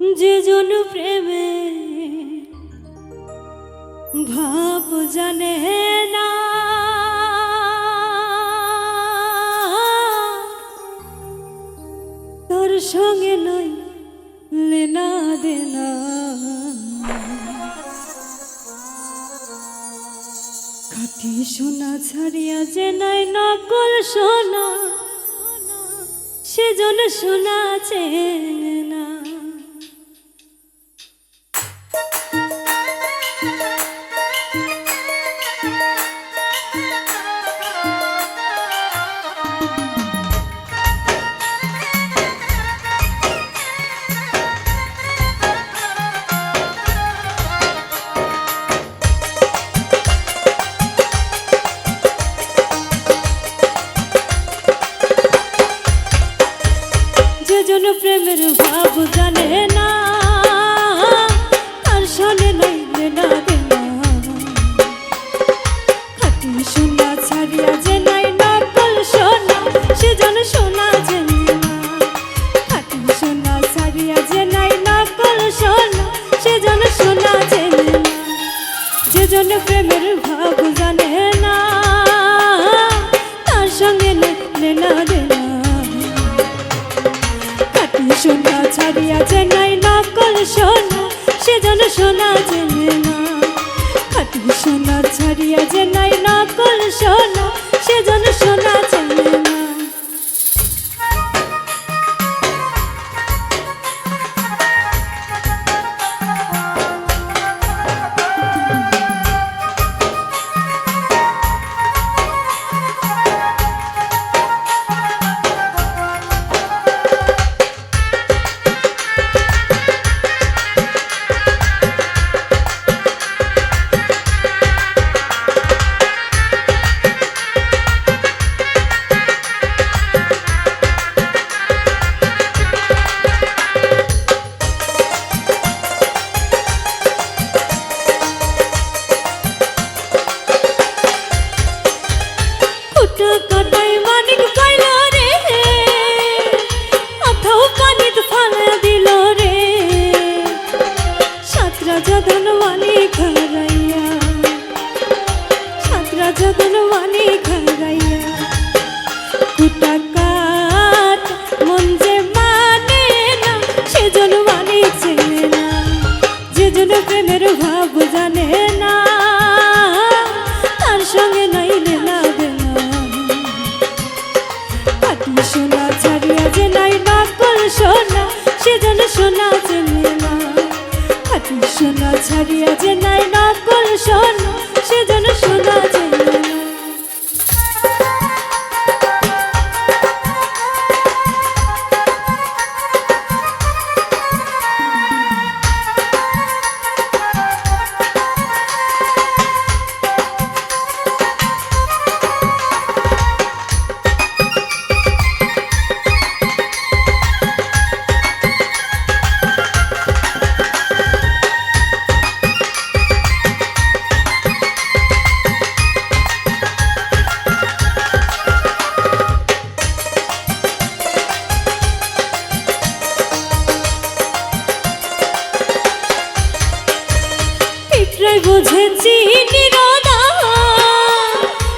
যে জন প্রেমে ভাব জানে না। তোর সঙ্গে নয় লেনা দেনা। খাটি সোনা ছাড়িয়া যে নাই নকল সোনা সেজন সোনা চেনে সোনা জেনে প্রেমের ভাব জানে না, তার সঙ্গে নইলে না দেনা খাটি সোনা ছাড়িয়া যে নাই নকল সোনা সে যেন সোনা কুটা কাটাই মানিক পাইল সোনা না খাটি সোনা ছাড়িয়া যে নাই নকল সোনা সে বুঝেছি নিরদা।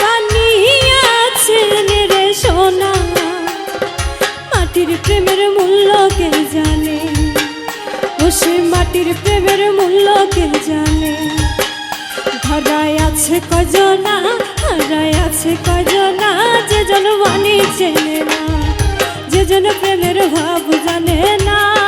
কানিয়াছেন রে সোনা। মাটির প্রেমের মূল্য কে জানে? ও সে মাটির প্রেমের মূল্য কে জানে? ধরায় আছে কজনা, হারায় আছে কজনা যে জন মানি চেনে না যে জন প্রেমের ভাব জানে না।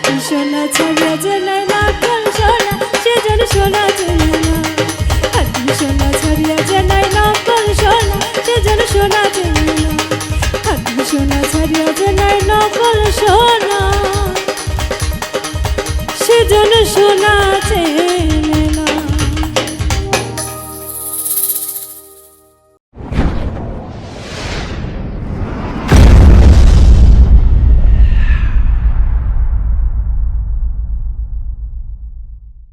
রাখি সোনা ছাড়া জানা রাখাল সোনা সে যেন সোনা জানা। না হাতি সোনা ছাড়িয়া জানাই নকল সোনা সে যেন সোনা জানা। না হাতি সোনা ছাড়িয়া জানাই নকল সোনা